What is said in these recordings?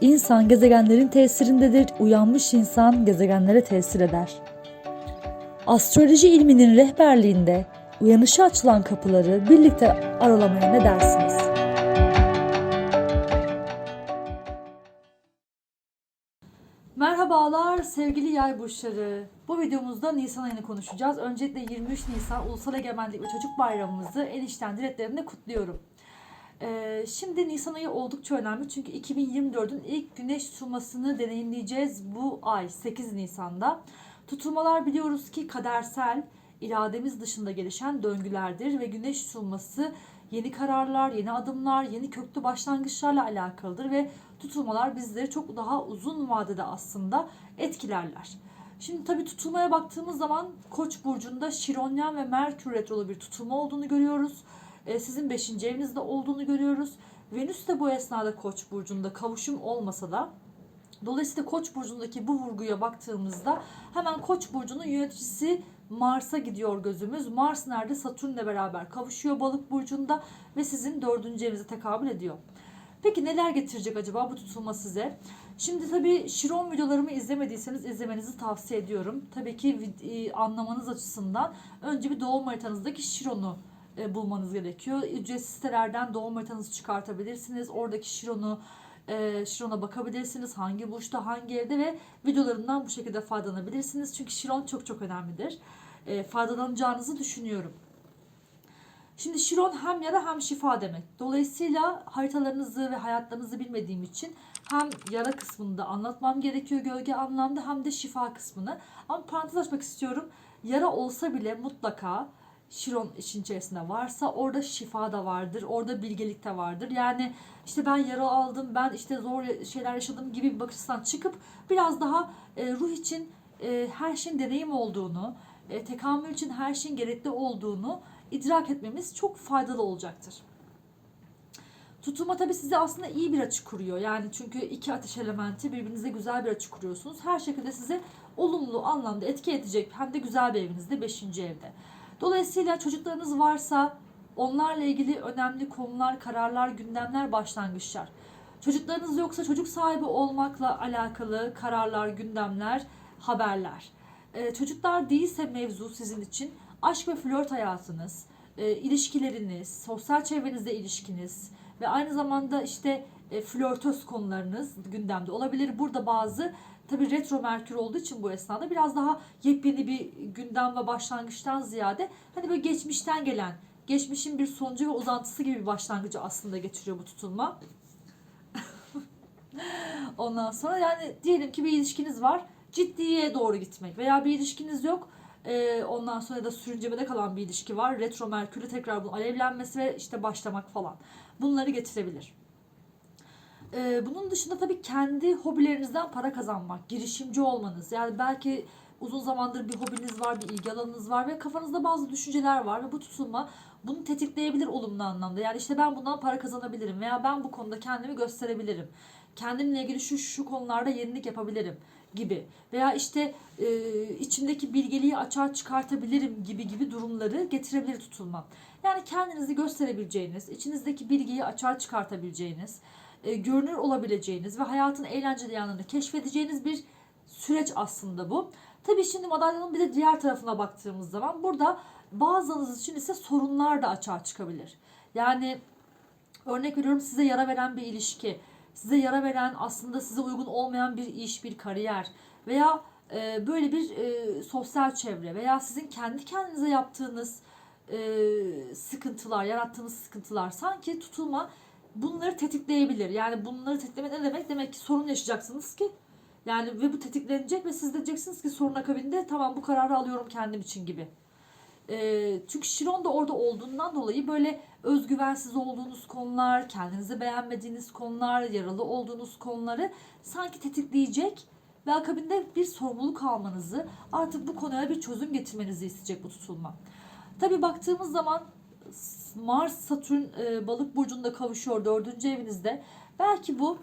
insan gezegenlerin tesirindedir, uyanmış insan gezegenlere tesir eder. Astroloji ilminin rehberliğinde uyanışa açılan kapıları birlikte aralamaya ne dersiniz? Merhabalar sevgili yay burçları. Bu videomuzda Nisan ayını konuşacağız. Öncelikle 23 Nisan Ulusal Egemenlik ve Çocuk Bayramımızı en içten dileklerimle kutluyorum. Şimdi Nisan ayı oldukça önemli çünkü 2024'ün ilk güneş tutulmasını deneyimleyeceğiz bu ay 8 Nisan'da. Tutulmalar biliyoruz ki kadersel, irademiz dışında gelişen döngülerdir ve güneş tutulması yeni kararlar, yeni adımlar, yeni köklü başlangıçlarla alakalıdır ve tutulmalar bizleri çok daha uzun vadede aslında etkilerler. Şimdi tabii tutulmaya baktığımız zaman Koç burcunda Şironyan ve Merkür retrolu bir tutulma olduğunu görüyoruz. Ee, sizin 5. evinizde olduğunu görüyoruz. Venüs de bu esnada Koç burcunda kavuşum olmasa da Dolayısıyla Koç burcundaki bu vurguya baktığımızda hemen Koç burcunun yöneticisi Mars'a gidiyor gözümüz. Mars nerede? Satürn'le beraber kavuşuyor Balık burcunda ve sizin dördüncü evinize tekabül ediyor. Peki neler getirecek acaba bu tutulma size? Şimdi tabii Şiron videolarımı izlemediyseniz izlemenizi tavsiye ediyorum. Tabii ki e, anlamanız açısından önce bir doğum haritanızdaki Şiron'u e, bulmanız gerekiyor. Ücretsiz sitelerden doğum haritanızı çıkartabilirsiniz. Oradaki Şiron'u e, Şiron'a bakabilirsiniz. Hangi burçta, hangi evde ve videolarından bu şekilde faydalanabilirsiniz. Çünkü Şiron çok çok önemlidir. E, faydalanacağınızı düşünüyorum. Şimdi Şiron hem yara hem şifa demek. Dolayısıyla haritalarınızı ve hayatlarınızı bilmediğim için hem yara kısmını da anlatmam gerekiyor gölge anlamda hem de şifa kısmını. Ama parantez açmak istiyorum. Yara olsa bile mutlaka Şiron işin içerisinde varsa orada şifa da vardır. Orada bilgelik de vardır. Yani işte ben yara aldım, ben işte zor şeyler yaşadım gibi bir bakış çıkıp biraz daha e, ruh için e, her şeyin deneyim olduğunu, e, tekamül için her şeyin gerekli olduğunu idrak etmemiz çok faydalı olacaktır. Tutulma tabii size aslında iyi bir açı kuruyor. Yani çünkü iki ateş elementi birbirinize güzel bir açı kuruyorsunuz. Her şekilde size olumlu anlamda etki edecek hem de güzel bir evinizde, beşinci evde. Dolayısıyla çocuklarınız varsa onlarla ilgili önemli konular, kararlar, gündemler, başlangıçlar. Çocuklarınız yoksa çocuk sahibi olmakla alakalı kararlar, gündemler, haberler. Ee, çocuklar değilse mevzu sizin için aşk ve flört hayatınız, e, ilişkileriniz, sosyal çevrenizde ilişkiniz ve aynı zamanda işte e, flörtöz konularınız gündemde olabilir. Burada bazı tabi retro merkür olduğu için bu esnada biraz daha yepyeni bir gündem ve başlangıçtan ziyade hani böyle geçmişten gelen, geçmişin bir sonucu ve uzantısı gibi bir başlangıcı aslında getiriyor bu tutulma. Ondan sonra yani diyelim ki bir ilişkiniz var. Ciddiye doğru gitmek veya bir ilişkiniz yok. Ee, ondan sonra da sürüncemede kalan bir ilişki var. Retro Merkür'ü tekrar bunun alevlenmesi ve işte başlamak falan. Bunları getirebilir. Ee, bunun dışında tabii kendi hobilerinizden para kazanmak, girişimci olmanız. Yani belki uzun zamandır bir hobiniz var, bir ilgi alanınız var ve kafanızda bazı düşünceler var ve bu tutulma bunu tetikleyebilir olumlu anlamda. Yani işte ben bundan para kazanabilirim veya ben bu konuda kendimi gösterebilirim. Kendimle ilgili şu şu konularda yenilik yapabilirim gibi veya işte e, içimdeki bilgeliği açığa çıkartabilirim gibi gibi durumları getirebilir tutulma. Yani kendinizi gösterebileceğiniz, içinizdeki bilgiyi açığa çıkartabileceğiniz, e, görünür olabileceğiniz ve hayatın eğlenceli yanlarını keşfedeceğiniz bir süreç aslında bu. Tabii şimdi madalyonun bir de diğer tarafına baktığımız zaman burada bazılarınız için ise sorunlar da açığa çıkabilir. Yani örnek veriyorum size yara veren bir ilişki, size yara veren aslında size uygun olmayan bir iş, bir kariyer veya e, böyle bir e, sosyal çevre veya sizin kendi kendinize yaptığınız e, sıkıntılar, yarattığınız sıkıntılar sanki tutulma bunları tetikleyebilir. Yani bunları tetikleme ne demek? Demek ki sorun yaşayacaksınız ki yani ve bu tetiklenecek ve siz diyeceksiniz ki sorun akabinde tamam bu kararı alıyorum kendim için gibi. E, çünkü Şiron da orada olduğundan dolayı böyle özgüvensiz olduğunuz konular, kendinizi beğenmediğiniz konular, yaralı olduğunuz konuları sanki tetikleyecek ve akabinde bir sorumluluk almanızı, artık bu konuya bir çözüm getirmenizi isteyecek bu tutulma. Tabi baktığımız zaman Mars Satürn e, balık burcunda kavuşuyor dördüncü evinizde. Belki bu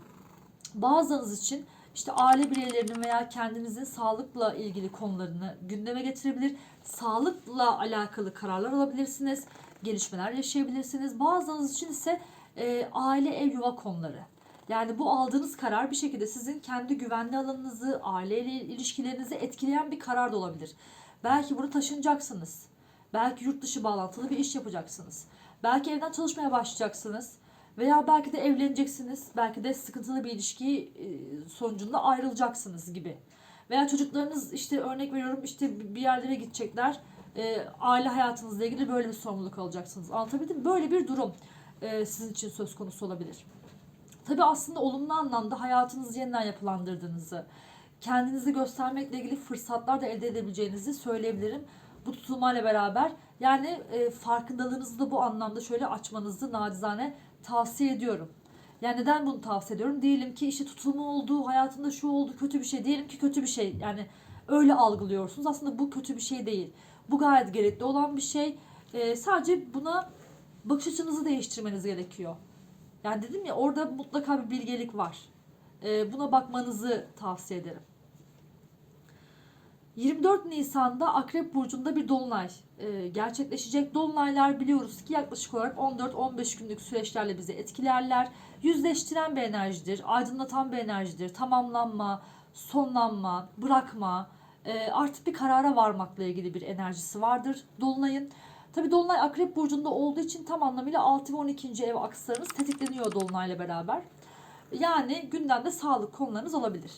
bazılarınız için işte aile bireylerinin veya kendinizin sağlıkla ilgili konularını gündeme getirebilir. Sağlıkla alakalı kararlar alabilirsiniz. Gelişmeler yaşayabilirsiniz. Bazılarınız için ise e, aile ev yuva konuları. Yani bu aldığınız karar bir şekilde sizin kendi güvenli alanınızı, aileyle ilişkilerinizi etkileyen bir karar da olabilir. Belki bunu taşınacaksınız. Belki yurt dışı bağlantılı bir iş yapacaksınız. Belki evden çalışmaya başlayacaksınız. Veya belki de evleneceksiniz. Belki de sıkıntılı bir ilişki e, sonucunda ayrılacaksınız gibi. Veya çocuklarınız işte örnek veriyorum işte bir yerlere gidecekler. E, aile hayatınızla ilgili böyle bir sorumluluk alacaksınız. Anlatabildim mi? Böyle bir durum e, sizin için söz konusu olabilir. Tabi aslında olumlu anlamda hayatınızı yeniden yapılandırdığınızı, kendinizi göstermekle ilgili fırsatlar da elde edebileceğinizi söyleyebilirim. Bu tutulmayla beraber yani e, farkındalığınızı da bu anlamda şöyle açmanızı nacizane tavsiye ediyorum. Yani neden bunu tavsiye ediyorum? Diyelim ki işte tutulma oldu, hayatında şu oldu, kötü bir şey. Diyelim ki kötü bir şey. Yani öyle algılıyorsunuz. Aslında bu kötü bir şey değil. Bu gayet gerekli olan bir şey. E, sadece buna bakış açınızı değiştirmeniz gerekiyor. Yani dedim ya orada mutlaka bir bilgelik var. E, buna bakmanızı tavsiye ederim. 24 Nisan'da Akrep Burcu'nda bir dolunay e, gerçekleşecek. Dolunaylar biliyoruz ki yaklaşık olarak 14-15 günlük süreçlerle bizi etkilerler. Yüzleştiren bir enerjidir, aydınlatan bir enerjidir. Tamamlanma, sonlanma, bırakma, e, artık bir karara varmakla ilgili bir enerjisi vardır Dolunay'ın. Tabi Dolunay Akrep Burcu'nda olduğu için tam anlamıyla 6 ve 12. ev akslarınız tetikleniyor Dolunay'la beraber. Yani gündemde sağlık konularınız olabilir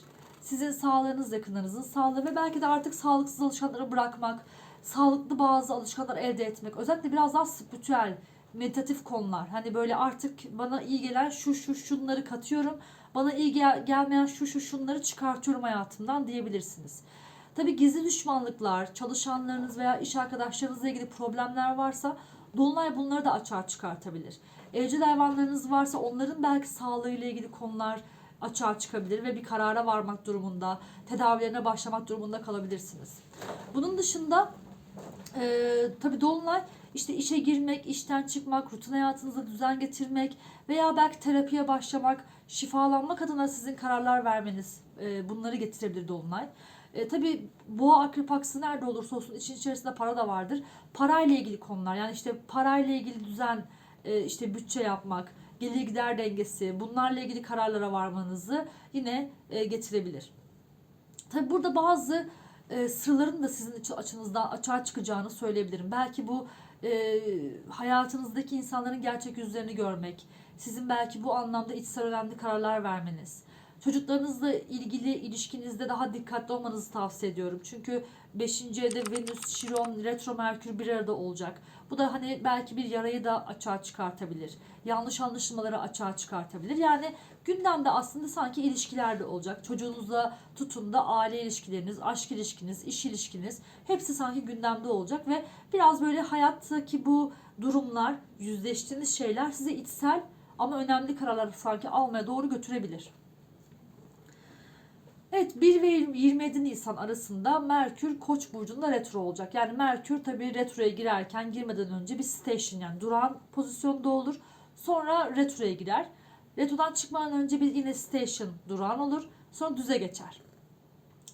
sizin sağlığınız, yakınlarınızın sağlığı ve belki de artık sağlıksız alışkanlıkları bırakmak, sağlıklı bazı alışkanlıklar elde etmek. Özellikle biraz daha spiritüel, meditatif konular. Hani böyle artık bana iyi gelen şu şu şunları katıyorum. Bana iyi gel- gelmeyen şu şu şunları çıkartıyorum hayatımdan diyebilirsiniz. Tabii gizli düşmanlıklar, çalışanlarınız veya iş arkadaşlarınızla ilgili problemler varsa Dolunay bunları da açığa çıkartabilir. Evcil hayvanlarınız varsa onların belki sağlığıyla ilgili konular, açığa çıkabilir ve bir karara varmak durumunda, tedavilerine başlamak durumunda kalabilirsiniz. Bunun dışında e, tabii Dolunay işte işe girmek, işten çıkmak, rutin hayatınıza düzen getirmek veya belki terapiye başlamak, şifalanmak adına sizin kararlar vermeniz e, bunları getirebilir Dolunay. E, tabii boğa akrep aksı nerede olursa olsun için içerisinde para da vardır. Parayla ilgili konular yani işte parayla ilgili düzen, e, işte bütçe yapmak, gelir gider dengesi bunlarla ilgili kararlara varmanızı yine e, getirebilir. Tabi burada bazı e, sırların da sizin açınızdan açığa çıkacağını söyleyebilirim. Belki bu e, hayatınızdaki insanların gerçek yüzlerini görmek, sizin belki bu anlamda içsel önemli kararlar vermeniz, çocuklarınızla ilgili ilişkinizde daha dikkatli olmanızı tavsiye ediyorum. Çünkü 5. evde Venüs, Şiron, Retro Merkür bir arada olacak. Bu da hani belki bir yarayı da açığa çıkartabilir. Yanlış anlaşılmaları açığa çıkartabilir. Yani gündemde aslında sanki ilişkiler de olacak. Çocuğunuzla tutun da aile ilişkileriniz, aşk ilişkiniz, iş ilişkiniz hepsi sanki gündemde olacak ve biraz böyle hayattaki bu durumlar, yüzleştiğiniz şeyler size içsel ama önemli kararlar sanki almaya doğru götürebilir. Evet 1 ve 27 Nisan arasında Merkür Koç burcunda retro olacak. Yani Merkür tabii retroya girerken girmeden önce bir station yani duran pozisyonda olur. Sonra retroya girer. Retrodan çıkmadan önce bir yine station duran olur. Sonra düze geçer.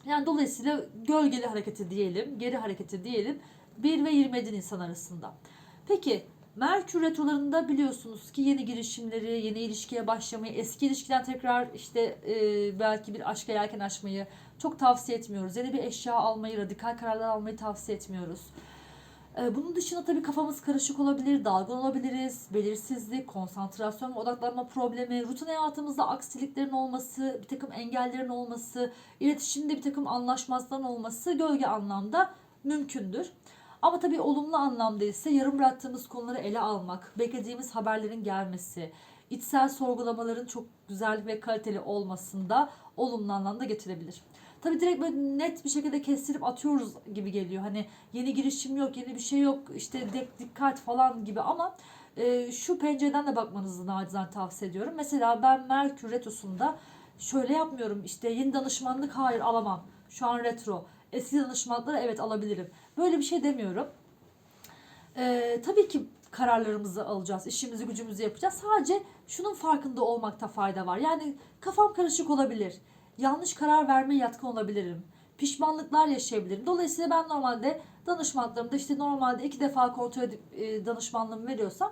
Yani dolayısıyla gölgeli hareketi diyelim, geri hareketi diyelim 1 ve 27 Nisan arasında. Peki Merkür retrolarında biliyorsunuz ki yeni girişimleri, yeni ilişkiye başlamayı, eski ilişkiden tekrar işte e, belki bir aşka yelken açmayı çok tavsiye etmiyoruz. Yeni bir eşya almayı, radikal kararlar almayı tavsiye etmiyoruz. E, bunun dışında tabii kafamız karışık olabilir, dalgın olabiliriz, belirsizlik, konsantrasyon ve odaklanma problemi, rutin hayatımızda aksiliklerin olması, bir takım engellerin olması, iletişimde bir takım anlaşmazlıkların olması gölge anlamda mümkündür. Ama tabii olumlu anlamda ise yarım bıraktığımız konuları ele almak, beklediğimiz haberlerin gelmesi, içsel sorgulamaların çok güzel ve kaliteli olmasında olumlu anlamda getirebilir. Tabii direkt böyle net bir şekilde kestirip atıyoruz gibi geliyor. Hani yeni girişim yok, yeni bir şey yok, işte dikkat falan gibi ama e, şu pencereden de bakmanızı nacizane tavsiye ediyorum. Mesela ben Merkür Retrosu'nda şöyle yapmıyorum işte yeni danışmanlık hayır alamam. Şu an retro. Eski danışmanlıkları evet alabilirim. Böyle bir şey demiyorum. Ee, tabii ki kararlarımızı alacağız, işimizi gücümüzü yapacağız. Sadece şunun farkında olmakta fayda var. Yani kafam karışık olabilir. Yanlış karar vermeye yatkın olabilirim. Pişmanlıklar yaşayabilirim. Dolayısıyla ben normalde danışmanlarımda işte normalde iki defa kontrol edip e, danışmanlığımı veriyorsam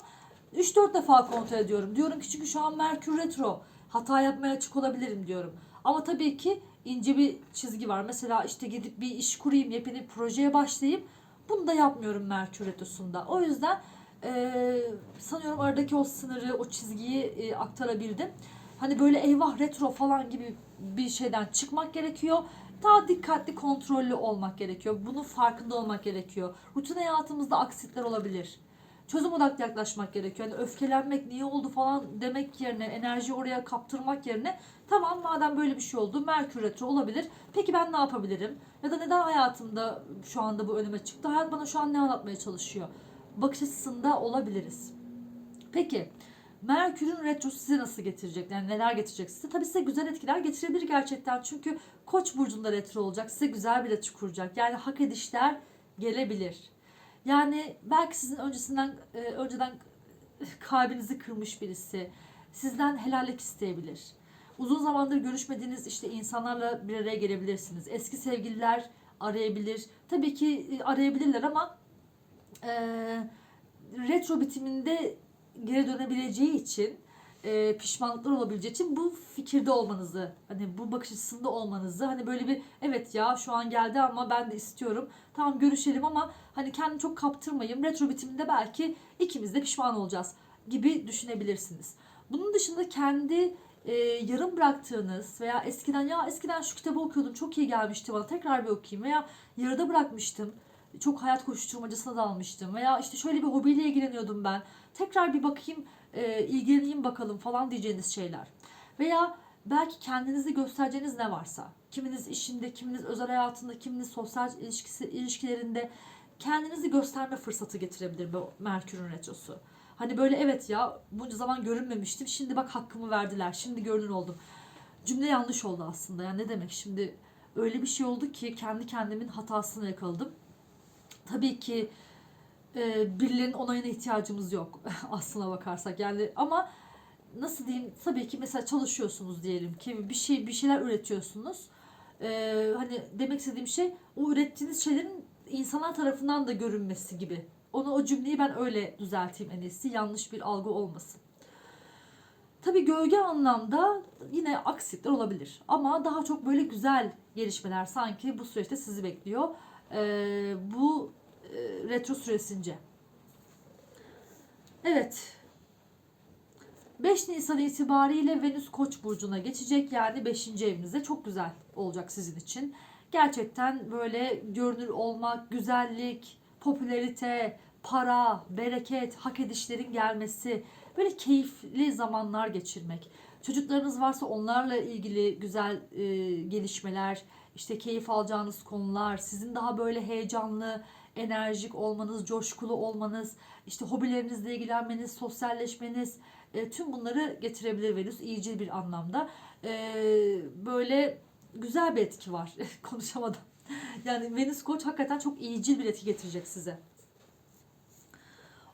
3-4 defa kontrol ediyorum. Diyorum ki çünkü şu an Merkür Retro. Hata yapmaya açık olabilirim diyorum. Ama tabii ki ince bir çizgi var. Mesela işte gidip bir iş kurayım, yepyeni bir projeye başlayayım. Bunu da yapmıyorum Merkür Retrosu'nda. O yüzden e, sanıyorum aradaki o sınırı, o çizgiyi e, aktarabildim. Hani böyle eyvah retro falan gibi bir şeyden çıkmak gerekiyor. Daha dikkatli, kontrollü olmak gerekiyor. Bunun farkında olmak gerekiyor. Rutin hayatımızda aksitler olabilir. Çözüm odaklı yaklaşmak gerekiyor. Yani öfkelenmek, niye oldu falan demek yerine, enerji oraya kaptırmak yerine tamam madem böyle bir şey oldu, Merkür Retro olabilir. Peki ben ne yapabilirim? Ya da neden hayatımda şu anda bu önüme çıktı? Hayat bana şu an ne anlatmaya çalışıyor? Bakış açısında olabiliriz. Peki Merkür'ün retrosu size nasıl getirecek? Yani neler getirecek size? Tabii size güzel etkiler getirebilir gerçekten. Çünkü Koç burcunda retro olacak. Size güzel bir retro kuracak. Yani hak edişler gelebilir. Yani belki sizin öncesinden e, önceden kalbinizi kırmış birisi sizden helallik isteyebilir. Uzun zamandır görüşmediğiniz işte insanlarla bir araya gelebilirsiniz. Eski sevgililer arayabilir. Tabii ki e, arayabilirler ama e, retro bitiminde geri dönebileceği için e, pişmanlıklar olabileceği için bu fikirde olmanızı hani bu bakış açısında olmanızı hani böyle bir evet ya şu an geldi ama ben de istiyorum. Tamam görüşelim ama hani kendimi çok kaptırmayayım. Retro bitiminde belki ikimiz de pişman olacağız. gibi düşünebilirsiniz. Bunun dışında kendi e, yarım bıraktığınız veya eskiden ya eskiden şu kitabı okuyordum çok iyi gelmişti bana tekrar bir okuyayım. veya yarıda bırakmıştım çok hayat koşturmacasına dalmıştım. veya işte şöyle bir hobiyle ilgileniyordum ben tekrar bir bakayım e, ilgileneyim bakalım falan diyeceğiniz şeyler. Veya belki kendinizi göstereceğiniz ne varsa. Kiminiz işinde, kiminiz özel hayatında, kiminiz sosyal ilişkisi, ilişkilerinde kendinizi gösterme fırsatı getirebilir bu Merkür'ün retrosu. Hani böyle evet ya bunca zaman görünmemiştim. Şimdi bak hakkımı verdiler. Şimdi görünür oldum. Cümle yanlış oldu aslında. Yani ne demek şimdi öyle bir şey oldu ki kendi kendimin hatasını yakaladım. Tabii ki e, birilerinin onayına ihtiyacımız yok aslına bakarsak yani ama nasıl diyeyim tabii ki mesela çalışıyorsunuz diyelim ki bir şey bir şeyler üretiyorsunuz e, hani demek istediğim şey o ürettiğiniz şeylerin insanlar tarafından da görünmesi gibi onu o cümleyi ben öyle düzelteyim en iyisi yanlış bir algı olmasın. Tabii gölge anlamda yine aksilikler olabilir. Ama daha çok böyle güzel gelişmeler sanki bu süreçte sizi bekliyor. Ee, bu retro süresince. Evet. 5 Nisan itibariyle Venüs Koç burcuna geçecek yani 5. evinize çok güzel olacak sizin için. Gerçekten böyle görünür olmak, güzellik, popülerite, para, bereket, hak edişlerin gelmesi, böyle keyifli zamanlar geçirmek. Çocuklarınız varsa onlarla ilgili güzel e, gelişmeler, işte keyif alacağınız konular, sizin daha böyle heyecanlı, enerjik olmanız, coşkulu olmanız, işte hobilerinizle ilgilenmeniz, sosyalleşmeniz, e, tüm bunları getirebilir Venüs iyicil bir anlamda. E, böyle güzel bir etki var. Konuşamadım. Yani Venüs Koç hakikaten çok iyicil bir etki getirecek size.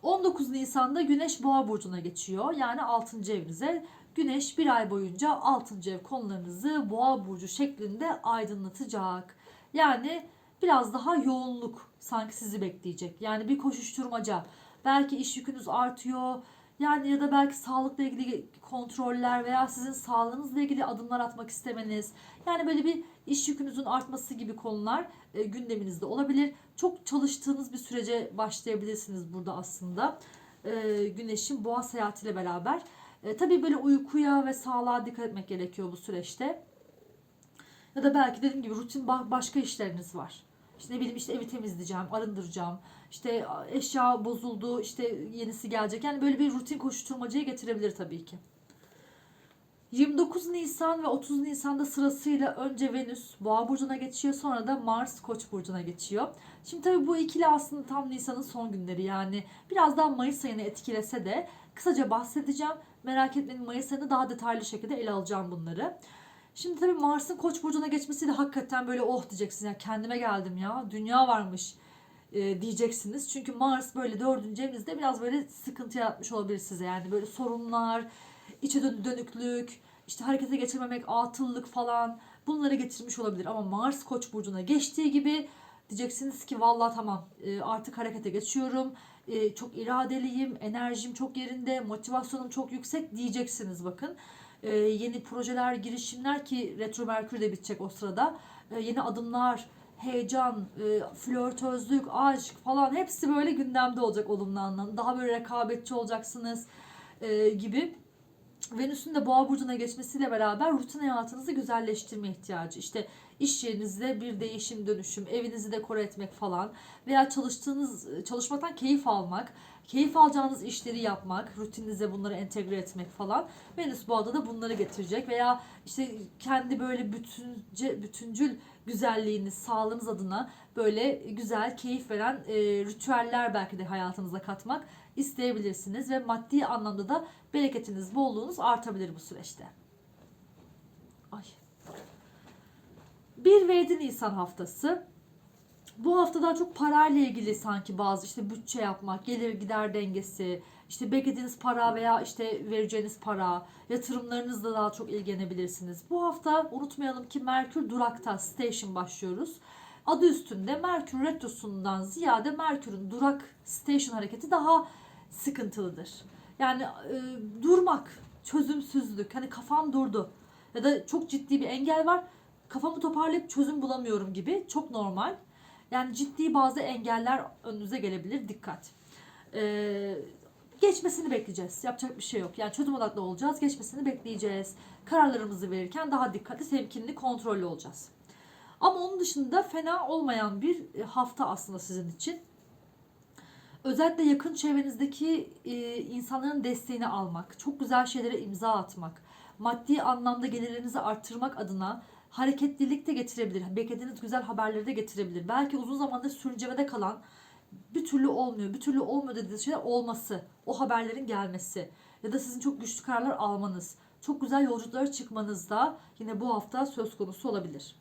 19 Nisan'da Güneş Boğa burcuna geçiyor. Yani 6. evinize. Güneş bir ay boyunca 6. ev konularınızı Boğa burcu şeklinde aydınlatacak. Yani biraz daha yoğunluk sanki sizi bekleyecek. Yani bir koşuşturmaca. Belki iş yükünüz artıyor. Yani ya da belki sağlıkla ilgili kontroller veya sizin sağlığınızla ilgili adımlar atmak istemeniz. Yani böyle bir iş yükünüzün artması gibi konular e, gündeminizde olabilir. Çok çalıştığınız bir sürece başlayabilirsiniz burada aslında. E, güneşin boğa seyahatiyle beraber. E, tabii böyle uykuya ve sağlığa dikkat etmek gerekiyor bu süreçte. Ya da belki dediğim gibi rutin başka işleriniz var. İşte ne bileyim işte evi temizleyeceğim, arındıracağım. İşte eşya bozuldu, işte yenisi gelecek. Yani böyle bir rutin koşturmacaya getirebilir tabii ki. 29 Nisan ve 30 Nisan'da sırasıyla önce Venüs Boğa burcuna geçiyor, sonra da Mars Koç burcuna geçiyor. Şimdi tabii bu ikili aslında tam Nisan'ın son günleri yani biraz daha Mayıs ayını etkilese de kısaca bahsedeceğim. Merak etmeyin Mayıs ayında daha detaylı şekilde ele alacağım bunları. Şimdi tabii Mars'ın Koç burcuna geçmesiyle hakikaten böyle oh diyeceksiniz. Ya kendime geldim ya. Dünya varmış e, diyeceksiniz. Çünkü Mars böyle dördüncü evinizde biraz böyle sıkıntı yaratmış olabilir size. Yani böyle sorunlar, içe dön- dönüklük, işte harekete geçirmemek, atıllık falan bunları getirmiş olabilir. Ama Mars Koç burcuna geçtiği gibi diyeceksiniz ki vallahi tamam e, artık harekete geçiyorum. E, çok iradeliyim, enerjim çok yerinde, motivasyonum çok yüksek diyeceksiniz bakın. E, yeni projeler, girişimler ki Retro Merkür de bitecek o sırada. E, yeni adımlar, heyecan, e, flörtözlük, aşk falan hepsi böyle gündemde olacak olumlu anlamda. Daha böyle rekabetçi olacaksınız e, gibi. Venüs'ün de boğa burcuna geçmesiyle beraber rutin hayatınızı güzelleştirme ihtiyacı. İşte iş yerinizde bir değişim dönüşüm, evinizi dekore etmek falan veya çalıştığınız çalışmaktan keyif almak, keyif alacağınız işleri yapmak, rutininize bunları entegre etmek falan. Venüs boğada da bunları getirecek veya işte kendi böyle bütünce, bütüncül güzelliğiniz, sağlığınız adına böyle güzel, keyif veren e, ritüeller belki de hayatınıza katmak isteyebilirsiniz ve maddi anlamda da bereketiniz, bolluğunuz artabilir bu süreçte. Ay. 1 ve 7 Nisan haftası. Bu hafta daha çok parayla ilgili sanki bazı işte bütçe yapmak, gelir gider dengesi, işte beklediğiniz para veya işte vereceğiniz para, yatırımlarınızla daha çok ilgilenebilirsiniz. Bu hafta unutmayalım ki Merkür durakta, station başlıyoruz. Adı üstünde Merkür retrosundan ziyade Merkür'ün durak station hareketi daha sıkıntılıdır. Yani e, durmak, çözümsüzlük, hani kafam durdu ya da çok ciddi bir engel var. Kafamı toparlayıp çözüm bulamıyorum gibi çok normal. Yani ciddi bazı engeller önünüze gelebilir. Dikkat. Ee, geçmesini bekleyeceğiz. Yapacak bir şey yok. Yani çözüm odaklı olacağız. Geçmesini bekleyeceğiz. Kararlarımızı verirken daha dikkatli, temkinli, kontrollü olacağız. Ama onun dışında fena olmayan bir hafta aslında sizin için. Özellikle yakın çevrenizdeki e, insanların desteğini almak, çok güzel şeylere imza atmak, maddi anlamda gelirlerinizi arttırmak adına hareketlilik de getirebilir. Beklediğiniz güzel haberleri de getirebilir. Belki uzun zamandır sürüncemede kalan bir türlü olmuyor, bir türlü olmuyor dediğiniz şeyler olması, o haberlerin gelmesi ya da sizin çok güçlü kararlar almanız, çok güzel yolculuklara çıkmanız da yine bu hafta söz konusu olabilir.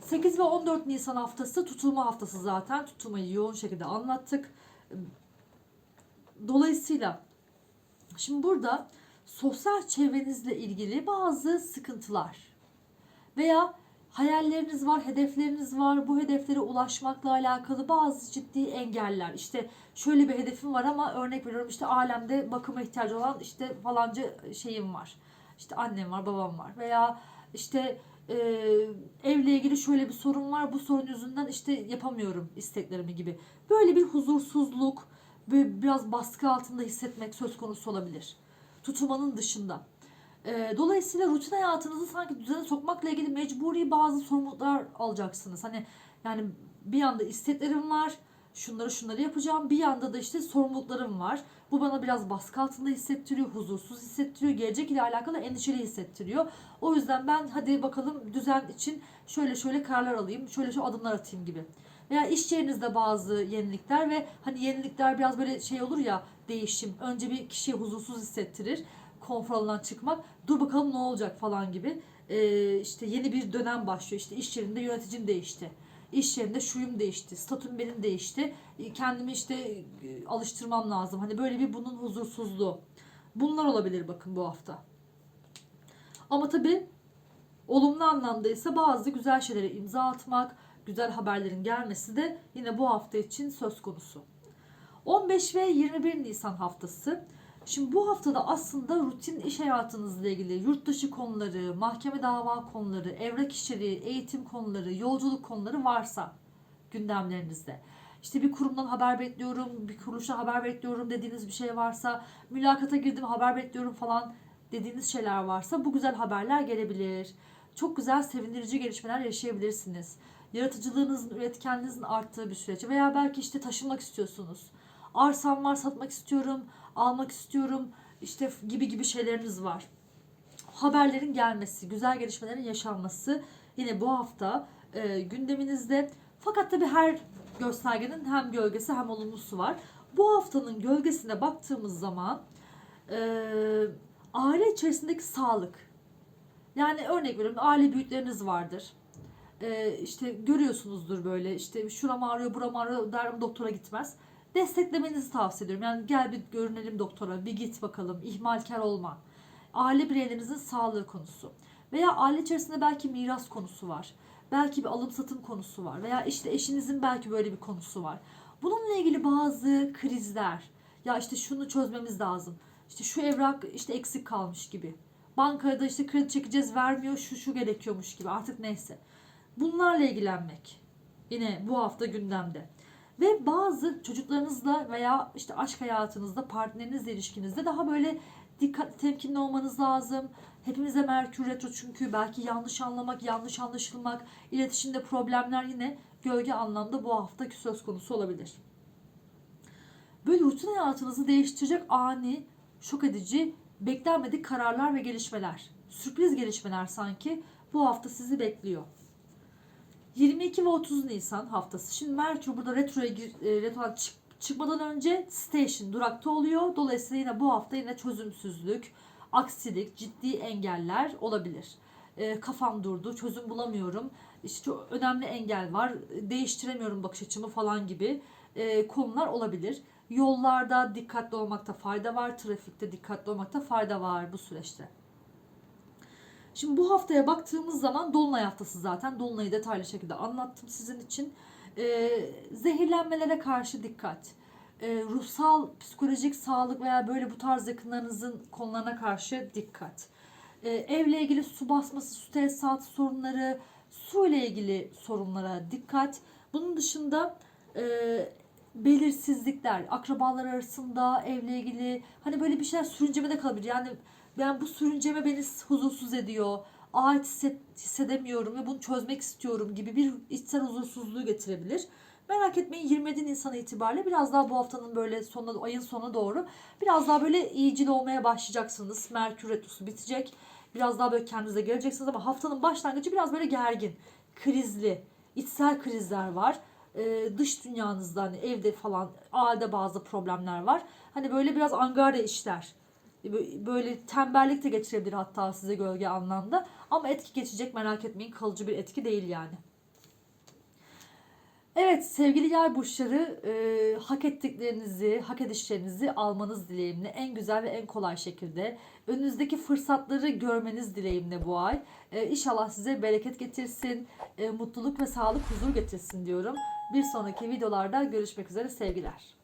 8 ve 14 Nisan haftası tutulma haftası zaten. Tutulmayı yoğun şekilde anlattık. Dolayısıyla şimdi burada sosyal çevrenizle ilgili bazı sıkıntılar veya hayalleriniz var, hedefleriniz var. Bu hedeflere ulaşmakla alakalı bazı ciddi engeller. İşte şöyle bir hedefim var ama örnek veriyorum işte alemde bakıma ihtiyacı olan işte falanca şeyim var. İşte annem var, babam var veya işte e, evle ilgili şöyle bir sorun var. Bu sorun yüzünden işte yapamıyorum isteklerimi gibi. Böyle bir huzursuzluk ve biraz baskı altında hissetmek söz konusu olabilir. Tutulmanın dışında. E, dolayısıyla rutin hayatınızı sanki düzene sokmakla ilgili mecburi bazı sorumluluklar alacaksınız. Hani yani bir yanda isteklerim var. Şunları şunları yapacağım. Bir yanda da işte sorumluluklarım var. Bu bana biraz baskı altında hissettiriyor, huzursuz hissettiriyor, gelecek ile alakalı endişeli hissettiriyor. O yüzden ben hadi bakalım düzen için şöyle şöyle kararlar alayım, şöyle şöyle adımlar atayım gibi. Veya iş yerinizde bazı yenilikler ve hani yenilikler biraz böyle şey olur ya değişim. Önce bir kişiye huzursuz hissettirir. Konfor alanından çıkmak. Dur bakalım ne olacak falan gibi. Ee, işte yeni bir dönem başlıyor. İşte iş yerinde yöneticim değişti iş yerinde şuyum değişti, statüm benim değişti. E, Kendimi işte e, alıştırmam lazım. Hani böyle bir bunun huzursuzluğu. Bunlar olabilir bakın bu hafta. Ama tabii olumlu anlamda ise bazı güzel şeylere imza atmak, güzel haberlerin gelmesi de yine bu hafta için söz konusu. 15 ve 21 Nisan haftası. Şimdi bu haftada aslında rutin iş hayatınızla ilgili yurt dışı konuları, mahkeme dava konuları, evrak işleri, eğitim konuları, yolculuk konuları varsa gündemlerinizde. İşte bir kurumdan haber bekliyorum, bir kuruluşa haber bekliyorum dediğiniz bir şey varsa, mülakata girdim haber bekliyorum falan dediğiniz şeyler varsa bu güzel haberler gelebilir. Çok güzel sevindirici gelişmeler yaşayabilirsiniz. Yaratıcılığınızın, üretkenliğinizin arttığı bir süreç veya belki işte taşınmak istiyorsunuz. Arsam var satmak istiyorum, almak istiyorum işte gibi gibi şeyleriniz var. Haberlerin gelmesi, güzel gelişmelerin yaşanması yine bu hafta e, gündeminizde. Fakat tabii her göstergenin hem gölgesi hem olumlusu var. Bu haftanın gölgesine baktığımız zaman e, aile içerisindeki sağlık Yani örnek veriyorum aile büyükleriniz vardır. Ee, işte görüyorsunuzdur böyle işte şuram ağrıyor buram ağrıyor derim doktora gitmez. Desteklemenizi tavsiye ediyorum. Yani gel bir görünelim doktora bir git bakalım ihmalkar olma. Aile bireylerinizin sağlığı konusu. Veya aile içerisinde belki miras konusu var. Belki bir alım satım konusu var. Veya işte eşinizin belki böyle bir konusu var. Bununla ilgili bazı krizler. Ya işte şunu çözmemiz lazım. İşte şu evrak işte eksik kalmış gibi. Bankada işte kredi çekeceğiz vermiyor şu şu gerekiyormuş gibi artık neyse. Bunlarla ilgilenmek. Yine bu hafta gündemde. Ve bazı çocuklarınızla veya işte aşk hayatınızda partnerinizle ilişkinizde daha böyle dikkat temkinli olmanız lazım. Hepimize Merkür Retro çünkü belki yanlış anlamak, yanlış anlaşılmak, iletişimde problemler yine gölge anlamda bu hafta söz konusu olabilir. Böyle rutin hayatınızı değiştirecek ani, şok edici, beklenmedik kararlar ve gelişmeler. Sürpriz gelişmeler sanki bu hafta sizi bekliyor. 22 ve 30 Nisan haftası. Şimdi Merkür burada retroya gir, e, çık- çıkmadan önce station durakta oluyor. Dolayısıyla yine bu hafta yine çözümsüzlük, aksilik, ciddi engeller olabilir. E, kafam durdu, çözüm bulamıyorum. İşte çok önemli engel var, değiştiremiyorum bakış açımı falan gibi e, konular olabilir. Yollarda dikkatli olmakta fayda var, trafikte dikkatli olmakta fayda var bu süreçte. Şimdi bu haftaya baktığımız zaman Dolunay haftası zaten. Dolunay'ı detaylı şekilde anlattım sizin için. Ee, zehirlenmelere karşı dikkat. Ee, ruhsal, psikolojik sağlık veya böyle bu tarz yakınlarınızın konularına karşı dikkat. Ee, evle ilgili su basması, su tesisatı sorunları, su ile ilgili sorunlara dikkat. Bunun dışında e, belirsizlikler, akrabalar arasında evle ilgili hani böyle bir şeyler sürüncemede kalabilir. Yani ben bu sürünceme beni huzursuz ediyor. Ait hisset, hissedemiyorum ve bunu çözmek istiyorum gibi bir içsel huzursuzluğu getirebilir. Merak etmeyin 27 Nisan itibariyle biraz daha bu haftanın böyle sonuna, ayın sonuna doğru biraz daha böyle iyicil olmaya başlayacaksınız. Merkür Retrosu bitecek. Biraz daha böyle kendinize geleceksiniz ama haftanın başlangıcı biraz böyle gergin, krizli, içsel krizler var. Ee, dış dünyanızda hani evde falan ailede bazı problemler var. Hani böyle biraz angarya işler böyle tembellik de geçirebilir hatta size gölge anlamda. Ama etki geçecek merak etmeyin kalıcı bir etki değil yani. Evet sevgili yay burçları e, hak ettiklerinizi, hak edişlerinizi almanız dileğimle en güzel ve en kolay şekilde önünüzdeki fırsatları görmeniz dileğimle bu ay. E, inşallah size bereket getirsin, e, mutluluk ve sağlık, huzur getirsin diyorum. Bir sonraki videolarda görüşmek üzere sevgiler.